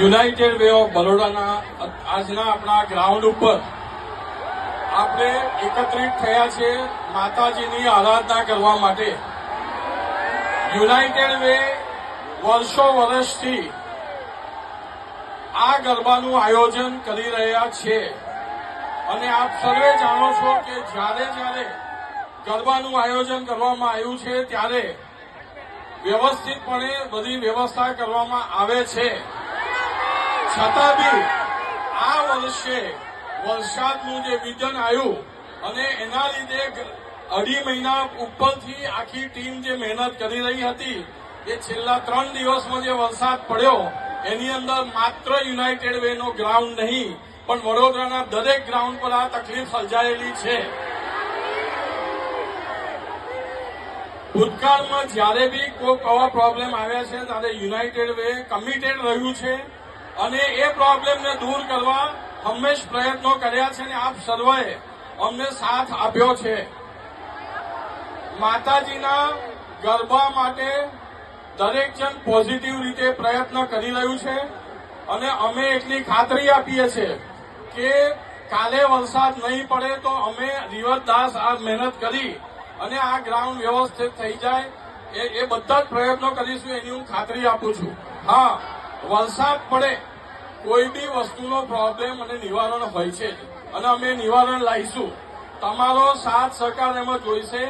United way of બરોડાના આજના આપણા ground ઉપર આપણે એકત્રિત થયા છે માતાજીની આરાધના કરવા માટે. યુનાઇટેડ વે વર્ષો વર્ષથી આ ગરબાનું આયોજન કરી રહ્યા છે. અને આપ સર્વે જાણો છો કે જ્યારે જ્યારે ગરબાનું આયોજન કરવામાં આવ્યું છે ત્યારે વ્યવસ્થિતપણે બધી વ્યવસ્થા કરવામાં આવે છે. છતાં બી આ વર્ષે વરસાદનું જે વિઝન આવ્યું અને એના લીધે અઢી મહિના ઉપરથી આખી ટીમ જે મહેનત કરી રહી હતી, એ છેલ્લા ત્રણ દિવસમાં જે વરસાદ પડ્યો, એની અંદર માત્ર યુનાઇટેડ વેનો ગ્રાઉન્ડ નહીં, પણ વડોદરાના દરેક ગ્રાઉન્ડ પર આ તકલીફ સર્જાયેલી છે. ભૂતકાળમાં જ્યારે બી કોઈ આવા પ્રોબ્લેમ આવ્યા છે, ત્યારે યુનાઇટેડ વે કમિટેડ રહ્યું છે અને એ પ્રોબ્લેમને દૂર કરવા હંમેશ પ્રયત્નો કર્યા છે અને આપ સર્વે અમને સાથ આપ્યો છે. માતાજીના ગરબા માટે દરેક જણ પોઝિટિવ રીતે પ્રયત્ન કરી રહ્યું છે અને અમે એટલી ખાતરી આપીએ છીએ કે કાલે વરસાદ નહીં પડે તો અમે રિવરદાસ આ મહેનત કરી અને આ ગ્રાઉન્ડ વ્યવસ્થિત થઈ જાય. એ બધા જ પ્રયત્નો કરીશું એની હું ખાતરી આપું છું. હા. વરસાદ પડે કોઈ બી વસ્તુનો પ્રોબ્લેમ અને નિવારણ હોય છે અને અમે નિવારણ લાવીશું તમારો સાથ સહકાર એમાં જોઈશે.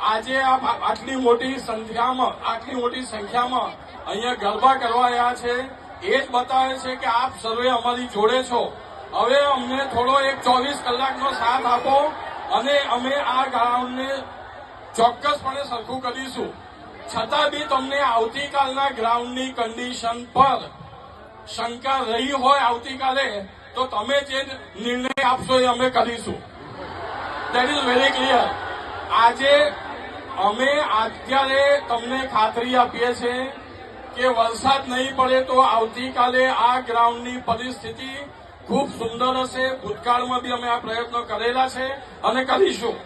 આજે આટલી મોટી સંખ્યામાં આટલી મોટી સંખ્યામાં અહીંયા ગરબા કરવા આવ્યા છે. એ જ બતાવે છે કે આપ સર્વે અમારી જોડે છો. હવે અમને થોડો એક ચોવીસ કલાકનો સાથ આપો અને અમે આ ગ્રાઉન્ડને ચોક્કસપણે સરખું કરીશું. છતાં બી તમને આવતીકાલના ગ્રાઉન્ડની કન્ડિશન પર શંકા રહી હોય આવતીકાલે, તો તમે જે નિર્ણય આપશો એ અમે કરીશું. દેટ ઇઝ વેરી ક્લિયર આજે અમે અત્યારે તમને ખાતરી આપીએ છીએ કે વરસાદ નહીં પડે તો આવતીકાલે આ ગ્રાઉન્ડની પરિસ્થિતિ ખૂબ સુંદર હશે. ભૂતકાળમાં બી અમે આ પ્રયત્નો કરેલા છે અને કરીશું.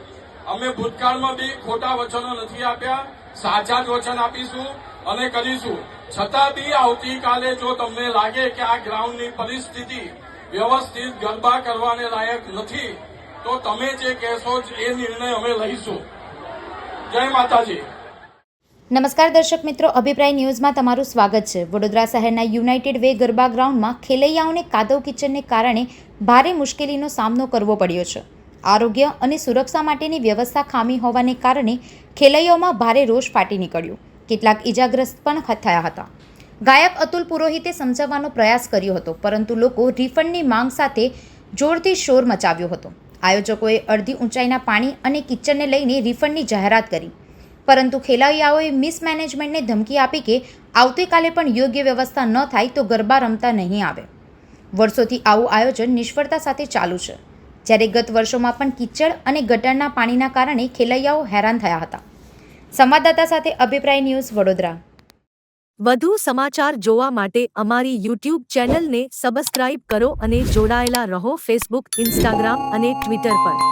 અમે ભૂતકાળમાં બી ખોટા વચનો નથી આપ્યા, સાચા જ વચન આપીશું અને કરીશું. છતાં બી આવતીકાલે જો તમને લાગે કે આ ગ્રાઉન્ડની પરિસ્થિતિ વ્યવસ્થિત ગરબા કરવાને લાયક નથી, તો તમે જે કહેશો એ નિર્ણય અમે લઈશું. જય માતાજી. નમસ્કાર દર્શક મિત્રો, અભિપ્રાય ન્યૂઝમાં તમારું સ્વાગત છે. વડોદરા શહેરના યુનાઇટેડ વે ગરબા ગ્રાઉન્ડમાં ખેલૈયાઓને કાદવ કિચનને કારણે ભારે મુશ્કેલીનો સામનો કરવો પડ્યો છે. આરોગ્ય અને સુરક્ષા માટેની વ્યવસ્થા ખામી હોવાને કારણે ખેલૈયાઓમાં ભારે રોષ ફાટી નીકળ્યો. કેટલાક ઇજાગ્રસ્ત પણ થયા હતા. ગાયક અતુલ પુરોહિતે સમજાવવાનો પ્રયાસ કર્યો હતો, પરંતુ લોકો રિફંડની માંગ સાથે જોરથી શોર મચાવ્યો હતો. આયોજકોએ અડધી ઊંચાઈના પાણી અને કિચનને લઈને રિફંડની જાહેરાત કરી. પરંતુ ખેલૈયાઓએ મિસમેનેજમેન્ટને ધમકી આપી કે આવતીકાલે પણ યોગ્ય વ્યવસ્થા ન થાય તો ગરબા રમતા નહીં આવે. વર્ષોથી આવું આયોજન નિષ્ફળતા સાથે ચાલુ છે. જ્યારે ગત વર્ષોમાં પણ કિચડ અને ગટરના પાણીના કારણે ખેલૈયાઓ હેરાન થયા હતા. સંવાદદાતા સાથે અભિપ્રાય ન્યૂઝ વડોદરા. વધુ સમાચાર જોવા માટે અમારી યુટ્યુબ ચેનલને સબસ્ક્રાઇબ કરો અને જોડાયેલા રહો ફેસબુક, ઇન્સ્ટાગ્રામ અને ટ્વિટર પર.